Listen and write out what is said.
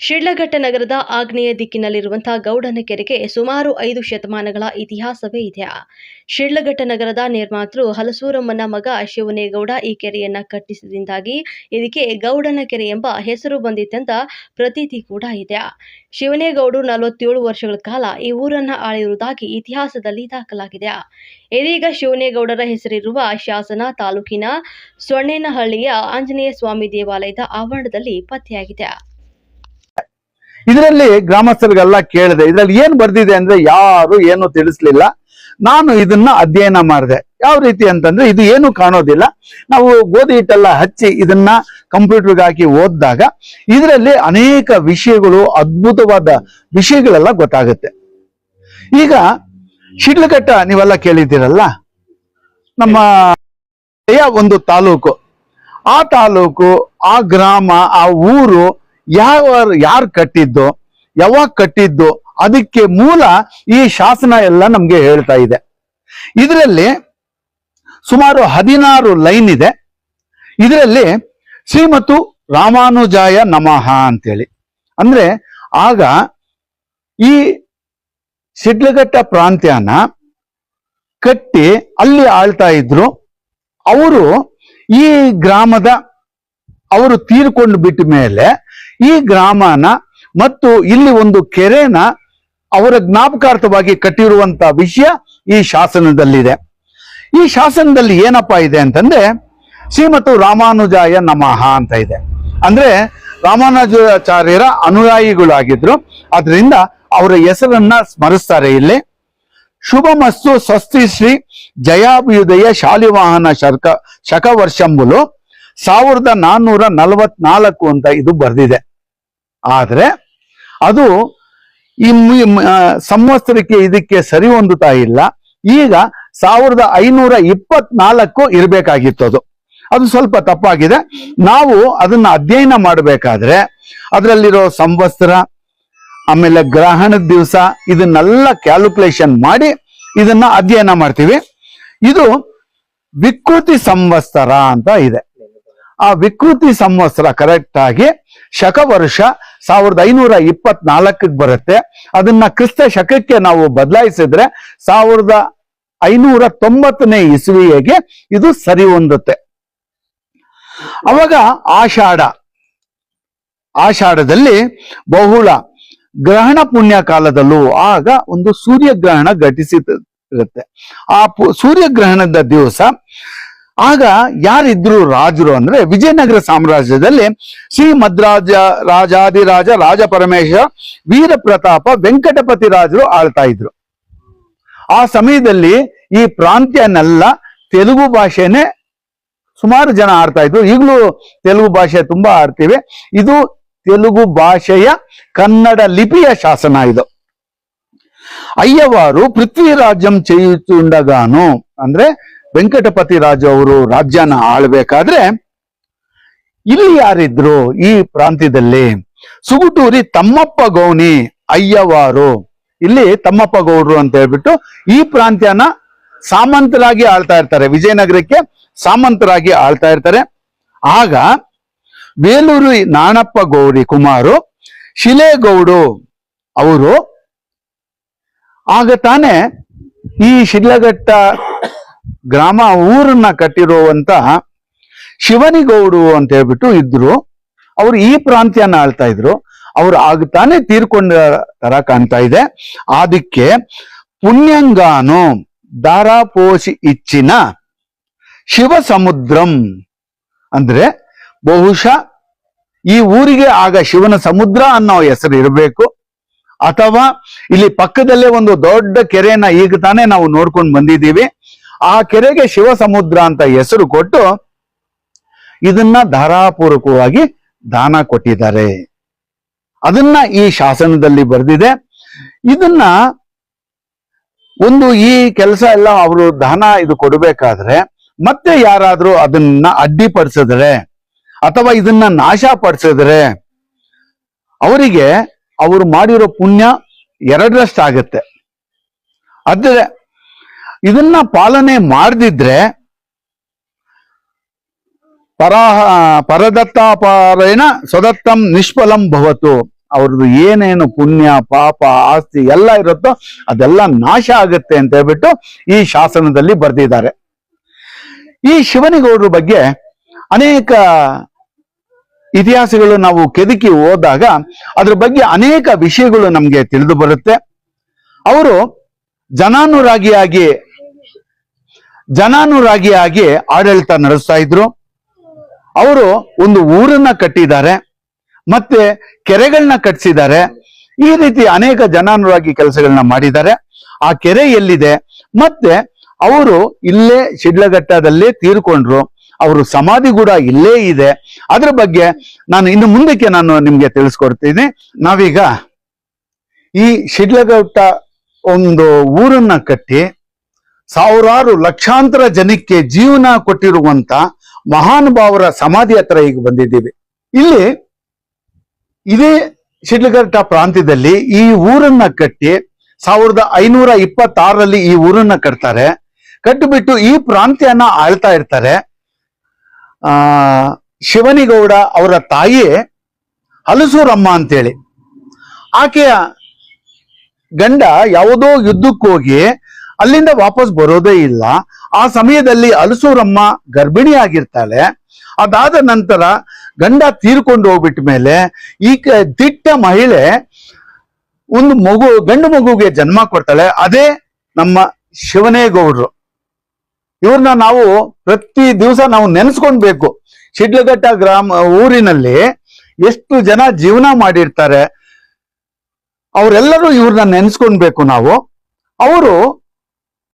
ಶಿಡ್ಲಘಟ್ಟ ನಗರದ ಆಗ್ನೇಯ ದಿಕ್ಕಿನಲ್ಲಿರುವಂತಹ ಗೌಡನ ಕೆರೆಗೆ ಸುಮಾರು ಐದು ಶತಮಾನಗಳ ಇತಿಹಾಸವೇ ಇದೆ. ಶಿಡ್ಲಘಟ್ಟ ನಗರದ ನಿರ್ಮಾತೃ ಹಲಸೂರಮ್ಮನ ಮಗ ಶಿವನೇಗೌಡ ಈ ಕೆರೆಯನ್ನ ಕಟ್ಟಿಸಿದಿಂದಾಗಿ ಇದಕ್ಕೆ ಗೌಡನ ಕೆರೆ ಎಂಬ ಹೆಸರು ಬಂದಿತ್ತಂತ ಪ್ರತೀತಿ ಕೂಡ ಇದೆ. ಶಿವನೇಗೌಡರು ನಲವತ್ತೇಳು ವರ್ಷಗಳ ಕಾಲ ಈ ಊರನ್ನ ಆಳಿರುವುದಾಗಿ ಇತಿಹಾಸದಲ್ಲಿ ದಾಖಲಾಗಿದೆ. ಇದೀಗ ಶಿವನೇಗೌಡರ ಹೆಸರಿರುವ ಶಾಸನ ತಾಲೂಕಿನ ಸೊಣ್ಣೇನಹಳ್ಳಿಯ ಆಂಜನೇಯ ಸ್ವಾಮಿ ದೇವಾಲಯದ ಆವರಣದಲ್ಲಿ ಪತ್ತೆಯಾಗಿದೆ. ಇದರಲ್ಲಿ ಗ್ರಾಮಸ್ಥರಿಗೆಲ್ಲ ಕೇಳಿದೆ, ಇದ್ರಲ್ಲಿ ಏನ್ ಬರ್ದಿದೆ ಅಂದ್ರೆ ಯಾರು ಏನು ತಿಳಿಸ್ಲಿಲ್ಲ. ನಾನು ಇದನ್ನ ಅಧ್ಯಯನ ಮಾಡಿದೆ. ಯಾವ ರೀತಿ ಅಂತಂದ್ರೆ ಇದು ಏನು ಕಾಣೋದಿಲ್ಲ. ನಾವು ಗೋಧಿ ಹಿಟ್ಟೆಲ್ಲ ಹಚ್ಚಿ ಇದನ್ನ ಕಂಪ್ಯೂಟರ್ಗೆ ಹಾಕಿ ಓದಿದಾಗ ಇದರಲ್ಲಿ ಅನೇಕ ವಿಷಯಗಳು, ಅದ್ಭುತವಾದ ವಿಷಯಗಳೆಲ್ಲ ಗೊತ್ತಾಗುತ್ತೆ. ಈಗ ಶಿಡ್ಲಘಟ್ಟ ನೀವೆಲ್ಲ ಕೇಳಿದ್ದೀರಲ್ಲ? ನಮ್ಮ ಒಂದು ತಾಲೂಕು. ಆ ತಾಲೂಕು, ಆ ಗ್ರಾಮ, ಆ ಊರು ಯಾವ ಯಾರು ಕಟ್ಟಿದ್ದು, ಯಾವಾಗ ಕಟ್ಟಿದ್ದು, ಅದಕ್ಕೆ ಮೂಲ ಈ ಶಾಸನ ಎಲ್ಲ ನಮ್ಗೆ ಹೇಳ್ತಾ ಇದೆ. ಇದರಲ್ಲಿ ಸುಮಾರು ಹದಿನಾರು ಲೈನ್ ಇದೆ. ಇದರಲ್ಲಿ ಶ್ರೀಮತು ರಾಮಾನುಜಾಯ ನಮಃ ಅಂತೇಳಿ. ಅಂದ್ರೆ ಆಗ ಈ ಸಿಡ್ಲಘಟ್ಟ ಪ್ರಾಂತ್ಯನ ಕಟ್ಟಿ ಅಲ್ಲಿ ಆಳ್ತಾ ಇದ್ರು. ಅವರು ಈ ಗ್ರಾಮದ ಅವರು ತೀರ್ಕೊಂಡು ಬಿಟ್ಟ ಮೇಲೆ ಈ ಗ್ರಾಮನ ಮತ್ತು ಇಲ್ಲಿ ಒಂದು ಕೆರೆನ ಅವರ ಜ್ಞಾಪಕಾರ್ಥವಾಗಿ ಕಟ್ಟಿರುವಂತ ವಿಷಯ ಈ ಶಾಸನದಲ್ಲಿದೆ. ಈ ಶಾಸನದಲ್ಲಿ ಏನಪ್ಪಾ ಇದೆ ಅಂತಂದ್ರೆ ಶ್ರೀಮತು ರಾಮಾನುಜಾಯ ನಮಃ ಅಂತ ಇದೆ. ಅಂದ್ರೆ ರಾಮಾನುಜಾಚಾರ್ಯರ ಅನುಯಾಯಿಗಳಾಗಿದ್ರು. ಅದರಿಂದ ಅವರ ಹೆಸರನ್ನ ಸ್ಮರಿಸ್ತಾರೆ ಇಲ್ಲಿ. ಶುಭಮಸ್ತು ಸ್ವಸ್ತಿ ಶ್ರೀ ಜಯಾಭ್ಯುದಯ ಶಾಲಿವಾಹನ ಶಕ ಶಕವರ್ಷಂಬುಲು ಸಾವಿರದ ನಾನ್ನೂರ ನಲವತ್ನಾಲ್ಕು ಅಂತ ಇದು ಬರ್ದಿದೆ. ಆದ್ರೆ ಅದು ಈ ಸಂವತ್ಸರಕ್ಕೆ ಇದಕ್ಕೆ ಸರಿ ಹೊಂದುತ್ತಾ ಇಲ್ಲ. ಈಗ ಸಾವಿರದ ಐನೂರ ಇಪ್ಪತ್ನಾಲ್ಕು ಇರಬೇಕಾಗಿತ್ತು ಅದು. ಅದು ಸ್ವಲ್ಪ ತಪ್ಪಾಗಿದೆ. ನಾವು ಅದನ್ನ ಅಧ್ಯಯನ ಮಾಡಬೇಕಾದ್ರೆ ಅದರಲ್ಲಿರೋ ಸಂವತ್ಸರ, ಆಮೇಲೆ ಗ್ರಹಣದ ದಿವಸ, ಇದನ್ನೆಲ್ಲ ಕ್ಯಾಲ್ಕುಲೇಷನ್ ಮಾಡಿ ಇದನ್ನ ಅಧ್ಯಯನ ಮಾಡ್ತೀವಿ. ಇದು ವಿಕೃತಿ ಸಂವತ್ಸರ ಅಂತ ಇದೆ. ಆ ವಿಕೃತಿ ಸಂವತ್ಸರ ಕರೆಕ್ಟ್ ಆಗಿ ಶಕ ವರ್ಷ ಸಾವಿರದ ಐನೂರ ಇಪ್ಪತ್ನಾಲ್ಕಕ್ಕೆ ಬರುತ್ತೆ. ಅದನ್ನ ಕ್ರಿಸ್ತ ಶಕಕ್ಕೆ ನಾವು ಬದಲಾಯಿಸಿದ್ರೆ ಸಾವಿರದ ಐನೂರ ತೊಂಬತ್ತನೇ ಇಸುವಿಗೆ ಇದು ಸರಿ ಹೊಂದುತ್ತೆ. ಅವಾಗ ಆಷಾಢ, ಆಷಾಢದಲ್ಲಿ ಬಹುಳ ಗ್ರಹಣ ಪುಣ್ಯ ಕಾಲದಲ್ಲೂ ಆಗ ಒಂದು ಸೂರ್ಯಗ್ರಹಣ ಘಟಿಸಿರುತ್ತೆ. ಆ ಸೂರ್ಯಗ್ರಹಣದ ದಿವಸ ಆಗ ಯಾರಿದ್ರು ರಾಜರು ಅಂದ್ರೆ ವಿಜಯನಗರ ಸಾಮ್ರಾಜ್ಯದಲ್ಲಿ ಶ್ರೀ ಮದ್ರಾಜ ರಾಜಾದಿರಾಜ ರಾಜ ಪರಮೇಶ ವೀರ ಪ್ರತಾಪ, ವೆಂಕಟಪತಿ ರಾಜರು ಆಳ್ತಾ ಇದ್ರು. ಆ ಸಮಯದಲ್ಲಿ ಈ ಪ್ರಾಂತ್ಯನೆಲ್ಲ, ತೆಲುಗು ಭಾಷೆನೆ ಸುಮಾರು ಜನ ಆಡ್ತಾ ಇದ್ರು. ಈಗಲೂ ತೆಲುಗು ಭಾಷೆ ತುಂಬಾ ಆಡ್ತೀವಿ. ಇದು ತೆಲುಗು ಭಾಷೆಯ ಕನ್ನಡ ಲಿಪಿಯ ಶಾಸನ ಇದು. ಅಯ್ಯವಾರು ಪೃಥ್ವಿರಾಜ್ಯಂ ಚೆಯುತ್ತುಂಡಗಾನು ಅಂದ್ರೆ ವೆಂಕಟಪತಿ ರಾಜು ಅವರು ರಾಜ್ಯನ ಆಳ್ಬೇಕಾದ್ರೆ ಇಲ್ಲಿ ಯಾರಿದ್ರು ಈ ಪ್ರಾಂತ್ಯದಲ್ಲಿ ಸುಗುಟೂರಿ ತಮ್ಮಪ್ಪ ಗೌನಿ ಅಯ್ಯವಾರು. ಇಲ್ಲಿ ತಮ್ಮಪ್ಪ ಗೌಡ್ರು ಅಂತ ಹೇಳ್ಬಿಟ್ಟು ಈ ಪ್ರಾಂತ್ಯನ ಸಾಮಂತರಾಗಿ ಆಳ್ತಾ ಇರ್ತಾರೆ. ವಿಜಯನಗರಕ್ಕೆ ಸಾಮಂತರಾಗಿ ಆಳ್ತಾ ಇರ್ತಾರೆ. ಆಗ ಬೇಲೂರು ನಾಣಪ್ಪ ಗೌರಿ ಕುಮಾರು, ಶಿಲೆಗೌಡು ಅವರು ಆಗ ತಾನೇ ಈ ಶಿಡ್ಲಘಟ್ಟ ಗ್ರಾಮ ಊರನ್ನ ಕಟ್ಟಿರುವಂತ ಶಿವನಿಗೌಡು ಅಂತ ಹೇಳ್ಬಿಟ್ಟು ಇದ್ರು. ಅವ್ರು ಈ ಪ್ರಾಂತ್ಯನ ಆಳ್ತಾ ಇದ್ರು. ಅವ್ರು ಆಗ್ತಾನೆ ತಾನೇ ತೀರ್ಕೊಂಡ ತರ ಕಾಣ್ತಾ ಇದೆ. ಅದಕ್ಕೆ ಪುಣ್ಯಂಗಾನು ದಾರಾಪೋಷಿ ಇಚ್ಚಿನ ಶಿವ ಸಮುದ್ರಂ ಅಂದ್ರೆ ಬಹುಶಃ ಈ ಊರಿಗೆ ಆಗ ಶಿವನ ಸಮುದ್ರ ಅನ್ನೋ ಹೆಸರು ಇರಬೇಕು. ಅಥವಾ ಇಲ್ಲಿ ಪಕ್ಕದಲ್ಲೇ ಒಂದು ದೊಡ್ಡ ಕೆರೆಯನ್ನ ಈಗ ತಾನೇ ನಾವು ನೋಡ್ಕೊಂಡು ಬಂದಿದ್ದೀವಿ. ಆ ಕೆರೆಗೆ ಶಿವ ಸಮುದ್ರ ಅಂತ ಹೆಸರು ಕೊಟ್ಟು ಇದನ್ನ ಧಾರಾಪೂರ್ವಕವಾಗಿ ದಾನ ಕೊಟ್ಟಿದ್ದಾರೆ. ಅದನ್ನ ಈ ಶಾಸನದಲ್ಲಿ ಬರೆದಿದೆ. ಇದನ್ನ ಒಂದು ಈ ಕೆಲಸ ಎಲ್ಲ ಅವರು ದಾನ ಇದು ಕೊಡಬೇಕಾದ್ರೆ ಮತ್ತೆ ಯಾರಾದ್ರೂ ಅದನ್ನ ಅಡ್ಡಿಪಡಿಸಿದ್ರೆ ಅಥವಾ ಇದನ್ನ ನಾಶ ಪಡಿಸಿದ್ರೆ ಅವರಿಗೆ ಅವರು ಮಾಡಿರೋ ಪುಣ್ಯ ಎರಡರಷ್ಟಾಗತ್ತೆ. ಆದ್ರೆ ಇದನ್ನ ಪಾಲನೆ ಮಾಡದಿದ್ರೆ ಪರಾಹ, ಪರದತ್ತಾಪಾರೇಣ ಸದತ್ತಂ ನಿಷ್ಫಲಂ ಭವತು. ಅವ್ರದ್ದು ಏನೇನು ಪುಣ್ಯ, ಪಾಪ, ಆಸ್ತಿ ಎಲ್ಲ ಇರುತ್ತೋ ಅದೆಲ್ಲ ನಾಶ ಆಗುತ್ತೆ ಅಂತ ಹೇಳ್ಬಿಟ್ಟು ಈ ಶಾಸನದಲ್ಲಿ ಬರೆದಿದ್ದಾರೆ. ಈ ಶಿವನಿಗೌಡರ ಬಗ್ಗೆ ಅನೇಕ ಇತಿಹಾಸಗಳು ನಾವು ಕೆದಕಿ ಹೋದಾಗ ಅದ್ರ ಬಗ್ಗೆ ಅನೇಕ ವಿಷಯಗಳು ನಮ್ಗೆ ತಿಳಿದು ಬರುತ್ತೆ. ಅವರು ಜನಾನುರಾಗಿಯಾಗಿ ಜನಾನುರಾಗಿಯಾಗಿ ಆಡಳಿತ ನಡೆಸ್ತಾ ಇದ್ರು. ಅವರು ಒಂದು ಊರನ್ನ ಕಟ್ಟಿದ್ದಾರೆ. ಮತ್ತೆ ಕೆರೆಗಳನ್ನ ಕಟ್ಟಿಸಿದ್ದಾರೆ ಈ ರೀತಿ ಅನೇಕ ಜನಾನುರಾಗಿ ಕೆಲಸಗಳನ್ನ ಮಾಡಿದ್ದಾರೆ. ಆ ಕೆರೆ ಎಲ್ಲಿದೆ? ಮತ್ತೆ ಅವರು ಇಲ್ಲೇ ಶಿಡ್ಲಘಟ್ಟದಲ್ಲೇ ತೀರ್ಕೊಂಡ್ರು. ಅವರು ಸಮಾಧಿ ಕೂಡ ಇಲ್ಲೇ ಇದೆ. ಅದ್ರ ಬಗ್ಗೆ ನಾನು ಇನ್ನು ಮುಂದಕ್ಕೆ ನಾನು ನಿಮ್ಗೆ ತಿಳಿಸ್ಕೊಡ್ತೀನಿ. ನಾವೀಗ ಈ ಶಿಡ್ಲಘಟ್ಟ ಒಂದು ಊರನ್ನ ಕಟ್ಟಿ ಸಾವಿರಾರು ಲಕ್ಷಾಂತರ ಜನಕ್ಕೆ ಜೀವನ ಕೊಟ್ಟಿರುವಂತ ಮಹಾನುಭಾವರ ಸಮಾಧಿ ಹತ್ರ ಈಗ ಬಂದಿದ್ದೀವಿ. ಇಲ್ಲಿ ಇದೇ ಶಿಡ್ಲಘಟ್ಟ ಪ್ರಾಂತ್ಯದಲ್ಲಿ ಈ ಊರನ್ನ ಕಟ್ಟಿ ಸಾವಿರದ ಐನೂರ ಇಪ್ಪತ್ತಾರರಲ್ಲಿ ಈ ಊರನ್ನ ಕಟ್ತಾರೆ. ಕಟ್ಟಿಬಿಟ್ಟು ಈ ಪ್ರಾಂತ್ಯನ ಆಳ್ತಾ ಇರ್ತಾರೆ. ಆ, ಶಿವನಿಗೌಡ ಅವರ ತಾಯಿ ಹಲಸೂರಮ್ಮ ಅಂತೇಳಿ. ಆಕೆಯ ಗಂಡ ಯಾವುದೋ ಯುದ್ಧಕ್ಕೆ ಹೋಗಿ ಅಲ್ಲಿಂದ ವಾಪಸ್ ಬರೋದೇ ಇಲ್ಲ. ಆ ಸಮಯದಲ್ಲಿ ಅಲಸೂರಮ್ಮ ಗರ್ಭಿಣಿ ಆಗಿರ್ತಾಳೆ ಅದಾದ ನಂತರ ಗಂಡ ತೀರ್ಕೊಂಡು ಹೋಗ್ಬಿಟ್ಟ ಮೇಲೆ ಈ ದಿಟ್ಟ ಮಹಿಳೆ ಒಂದು ಮಗು, ಗಂಡು ಮಗುಗೆ ಜನ್ಮ ಕೊಡ್ತಾಳೆ. ಅದೇ ನಮ್ಮ ಶಿವನೇಗೌಡರು ಇವ್ರನ್ನ ನಾವು ಪ್ರತಿ ದಿವಸ ನಾವು ನೆನೆಸ್ಕೊಂಡ್ಬೇಕು ಶಿಡ್ಲಘಟ್ಟ ಗ್ರಾಮ ಊರಿನಲ್ಲಿ ಎಷ್ಟು ಜನ ಜೀವನ ಮಾಡಿರ್ತಾರೆ. ಅವರೆಲ್ಲರೂ ಇವ್ರನ್ನ ನೆನೆಸ್ಕೊಳ್ಬೇಕು ನಾವು. ಅವರು